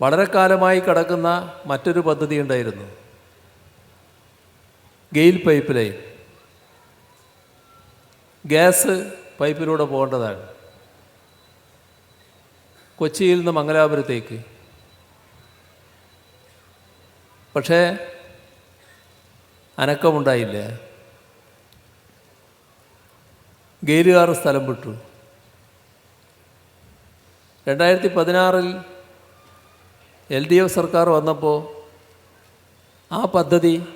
വളരെ കാലമായി കിടക്കുന്ന മറ്റൊരു പദ്ധതി ഉണ്ടായിരുന്നു. GAIL pipeline. ഗ്യാസ് പൈപ്പിലൂടെ പോകേണ്ടതാണ്. കൊച്ചിയിൽ നിന്ന് മംഗലാപുരത്തേക്ക്. പക്ഷേ അനക്കമുണ്ടായില്ല. ഗെയിലുകാർ സ്ഥലം വിട്ടു. രണ്ടായിരത്തി പതിനാറിൽ എൽ ഡി എഫ് സർക്കാർ വന്നപ്പോൾ ആ പദ്ധതി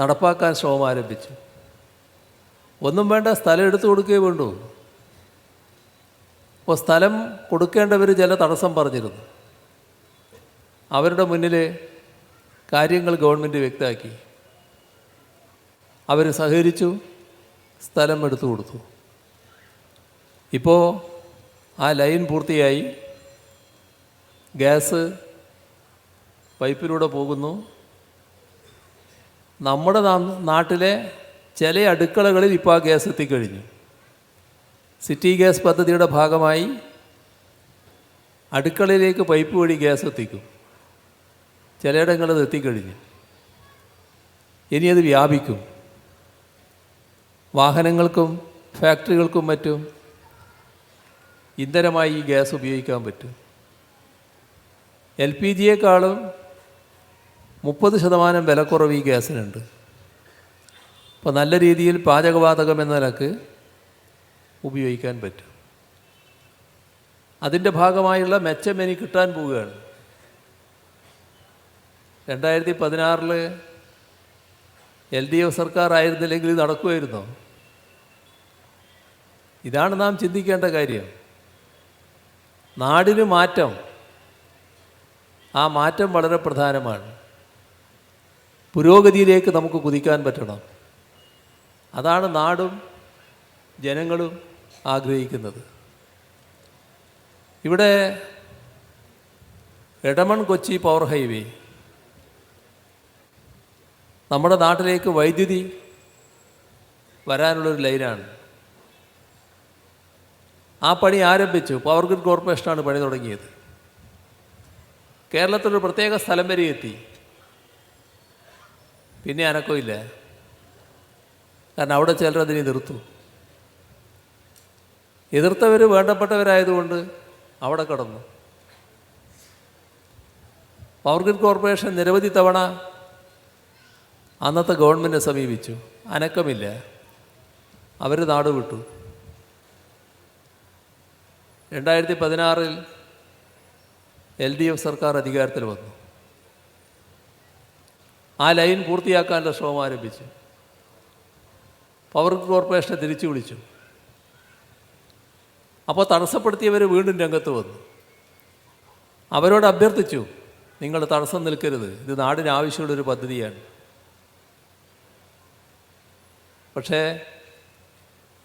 നടപ്പാക്കാൻ ശ്രമം ആരംഭിച്ചു ഒന്നും വേണ്ട സ്ഥലം എടുത്തു കൊടുക്കുകയേ വേണ്ടൂ. അപ്പോൾ സ്ഥലം കൊടുക്കേണ്ടവർ ചില തടസ്സം പറഞ്ഞിരുന്നു. അവരുടെ മുന്നിൽ കാര്യങ്ങൾ ഗവൺമെന്റ് വ്യക്തമാക്കി. അവർ സഹകരിച്ചു സ്ഥലം എടുത്തു കൊടുത്തു. ഇപ്പോൾ ആ ലൈൻ പൂർത്തിയായി. ഗ്യാസ് പൈപ്പിലൂടെ പോകുന്നു. നമ്മുടെ നാട്ടിലെ ചില അടുക്കളകളിൽ ഇപ്പോൾ ആ ഗ്യാസ് എത്തിക്കഴിഞ്ഞു. സിറ്റി ഗ്യാസ് പദ്ധതിയുടെ ഭാഗമായി അടുക്കളയിലേക്ക് പൈപ്പ് വഴി ഗ്യാസ് എത്തിക്കും. ചിലയിടങ്ങളിൽ എത്തിക്കഴിഞ്ഞു. ഇനി അത് വ്യാപിക്കും. വാഹനങ്ങൾക്കും ഫാക്ടറികൾക്കും മറ്റും ഇന്ധനമായി ഈ ഗ്യാസ് ഉപയോഗിക്കാൻ പറ്റും. എൽ പി ജിയേക്കാളും മുപ്പത് ശതമാനം വിലക്കുറവ് ഈ ഗ്യാസിനുണ്ട്. അപ്പോൾ നല്ല രീതിയിൽ പാചകവാതകം എന്ന നിലയ്ക്ക് ഉപയോഗിക്കാൻ പറ്റും. അതിന്റെ ഭാഗമായുള്ള മെച്ചം എനിക്ക് കിട്ടാൻ പോവുകയാണ്. രണ്ടായിരത്തി പതിനാറിൽ എൽ ഡി എഫ് സർക്കാർ ആയിരുന്നില്ലെങ്കിൽ ഇത് നടക്കുമായിരുന്നോ? ഇതാണ് നാം ചിന്തിക്കേണ്ട കാര്യം. നാടിന് മാറ്റം ആ മാറ്റം വളരെ പ്രധാനമാണ്. പുരോഗതിയിലേക്ക് നമുക്ക് കുതിക്കാൻ പറ്റണം. അതാണ് നാടും ജനങ്ങളും ആഗ്രഹിക്കുന്നത്. ഇവിടെ എടമൺ കൊച്ചി പവർ ഹൈവേ. നമ്മുടെ നാട്ടിലേക്ക് വൈദ്യുതി വരാനുള്ളൊരു ലൈനാണ്. ആ പണി ആരംഭിച്ചു. പവർ ഗ്രിഡ് കോർപ്പറേഷനാണ് പണി തുടങ്ങിയത്. കേരളത്തിലൊരു പ്രത്യേക സ്ഥലം വരെ എത്തി. പിന്നെ അനക്കമില്ല കാരണം അവിടെ ചിലർ അതിനെ എതിർത്തു. എതിർത്തവർ വേണ്ടപ്പെട്ടവരായതുകൊണ്ട് അവിടെ കടന്നു. പവർ ഗ്രിഡ് കോർപ്പറേഷൻ നിരവധി തവണ അന്നത്തെ ഗവൺമെന്റിനെ സമീപിച്ചു. അനക്കമില്ല. അവർ നാട് വിട്ടു. രണ്ടായിരത്തി പതിനാറിൽ എൽ ഡി എഫ് സർക്കാർ അധികാരത്തിൽ വന്നു. ആ ലൈൻ പൂർത്തിയാക്കാനുള്ള ശ്രമം ആരംഭിച്ചു. പവർ കോർപ്പറേഷനെ തിരിച്ചു വിളിച്ചു. അപ്പോൾ തടസ്സപ്പെടുത്തിയവർ വീണ്ടും രംഗത്ത് വന്നു. അവരോട് അഭ്യർത്ഥിച്ചു നിങ്ങൾ തടസ്സം നിൽക്കരുത് ഇത് നാടിന് ആവശ്യമുള്ളൊരു പദ്ധതിയാണ്. പക്ഷേ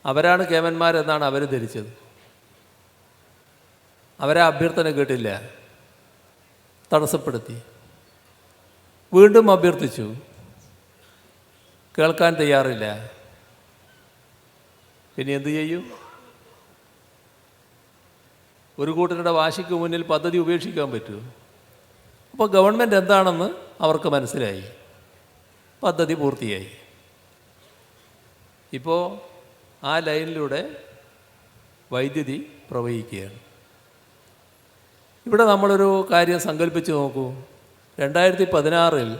അവരാണ് കേമന്മാരെന്നാണ് അവർ ധരിച്ചത്. അവരെ അഭ്യർത്ഥന കേട്ടില്ല. തടസ്സപ്പെടുത്തി. വീണ്ടും അഭ്യർത്ഥിച്ചു കേൾക്കാൻ തയ്യാറില്ല. പിന്നെ എന്തു ചെയ്യും? ഒരു കൂട്ടരുടെ വാശിക്ക് മുന്നിൽ പദ്ധതി ഉപേക്ഷിക്കാൻ പറ്റുമോ? അപ്പോൾ ഗവൺമെന്റ് എന്താണെന്ന് അവർക്ക് മനസ്സിലായി. പദ്ധതി പൂർത്തിയായി. ഇപ്പോൾ ആ ലൈനിലൂടെ വൈദ്യുതി പ്രവഹിക്കുകയാണ്. ഇവിടെ നമ്മളൊരു കാര്യം സങ്കല്പിച്ച് നോക്കൂ. രണ്ടായിരത്തി പതിനാറിൽ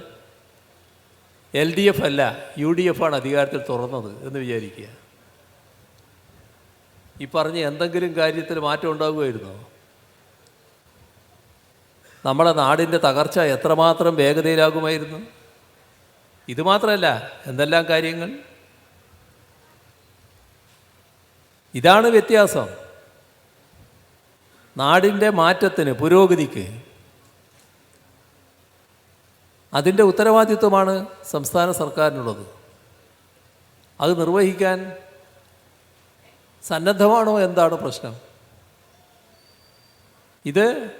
എൽ ഡി എഫ് അല്ല യു ഡി എഫ് ആണ് അധികാരത്തിൽ തുറന്നത് എന്ന് വിചാരിക്കുക. ഈ പറഞ്ഞ എന്തെങ്കിലും കാര്യത്തിൽ മാറ്റം ഉണ്ടാകുമായിരുന്നോ? നമ്മളെ നാടിന്റെ തകർച്ച എത്രമാത്രം വേഗതയിലാകുമായിരുന്നു? ഇതുമാത്രമല്ല എന്തെല്ലാം കാര്യങ്ങൾ? ഇതാണ് വ്യത്യാസം. നാടിന്റെ മാറ്റത്തിന് പുരോഗതിക്ക്. അതിന്റെ ഉത്തരവാദിത്വമാണ് സംസ്ഥാന സർക്കാരിനുള്ളത്. അത് നിർവഹിക്കാൻ സന്നദ്ധമാണോ എന്താണ് പ്രശ്നം? ഇത്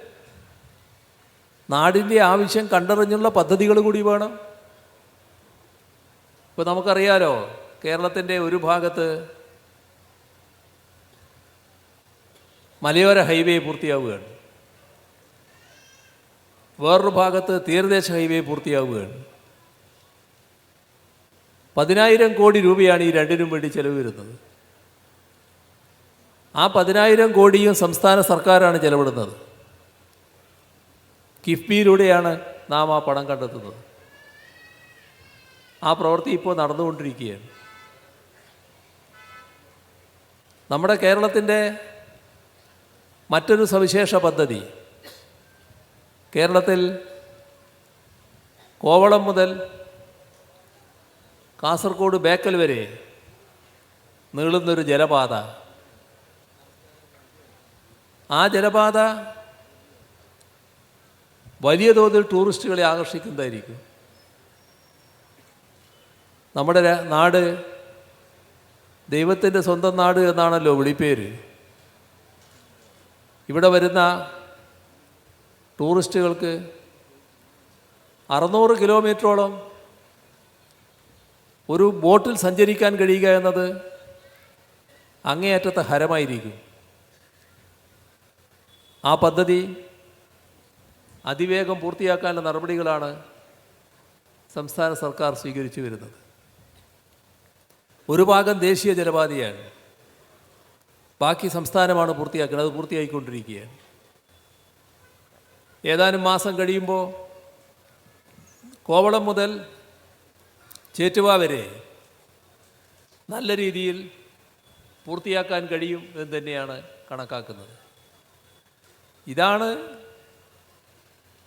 നാടിന്റെ ആവശ്യം കണ്ടറിഞ്ഞുള്ള പദ്ധതികൾ കൂടി വേണം. ഇപ്പോൾ നമുക്കറിയാലോ കേരളത്തിന്റെ ഒരു ഭാഗത്ത് മലയോര ഹൈവേ പൂർത്തിയാവുകയാണ്. വേറൊരു ഭാഗത്ത് തീരദേശ ഹൈവേ പൂർത്തിയാവുകയാണ്. പതിനായിരം കോടി രൂപയാണ് ഈ രണ്ടിനും വേണ്ടി ചെലവ് വരുന്നത്. ആ പതിനായിരം കോടിയും സംസ്ഥാന സർക്കാരാണ് ചെലവിടുന്നത്. കിഫ്ബിയിലൂടെയാണ് നാം ആ പണം കണ്ടെത്തുന്നത്. ആ പ്രവൃത്തി ഇപ്പോൾ നടന്നുകൊണ്ടിരിക്കുകയാണ്. നമ്മുടെ കേരളത്തിന്റെ മറ്റൊരു സവിശേഷ പദ്ധതി. കേരളത്തിൽ കോവളം മുതൽ കാസർഗോഡ് ബേക്കൽ വരെ നീളുന്നൊരു ജലപാത. ആ ജലപാത വലിയ തോതിൽ ടൂറിസ്റ്റുകളെ ആകർഷിക്കുന്നതായിരിക്കും. നമ്മുടെ നാട് ദൈവത്തിന്റെ സ്വന്തം നാട് എന്നാണല്ലോ വിളിപ്പേര്. ഇവിടെ വരുന്ന ടൂറിസ്റ്റുകൾക്ക് അറുന്നൂറ് കിലോമീറ്ററോളം ഒരു ബോട്ടിൽ സഞ്ചരിക്കാൻ കഴിയുക എന്നത് അങ്ങേയറ്റത്തെ ഹരമായിരിക്കും. ആ പദ്ധതി അതിവേഗം പൂർത്തിയാക്കാനുള്ള നടപടികളാണ് സംസ്ഥാന സർക്കാർ സ്വീകരിച്ചു വരുന്നത്. ഒരു ഭാഗം ദേശീയ ജലപാതയാണ് ബാക്കി സംസ്ഥാനമാണ് പൂർത്തിയാക്കുന്നത്. അത് പൂർത്തിയായിക്കൊണ്ടിരിക്കുകയാണ്. ഏതാനും മാസം കഴിയുമ്പോൾ കോവളം മുതൽ ചേറ്റുവ വരെ നല്ല രീതിയിൽ പൂർത്തിയാക്കാൻ കഴിയും എന്ന് തന്നെയാണ് കണക്കാക്കുന്നത്. ഇതാണ്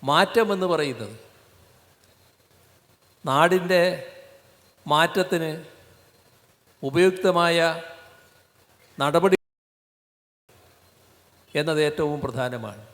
മാറ്റമെന്ന് പറയുന്നത്. നാടിന്റെ മാറ്റത്തിന് ഉപയുക്തമായ നടപടി എന്നത് ഏറ്റവും പ്രധാനമാണ്.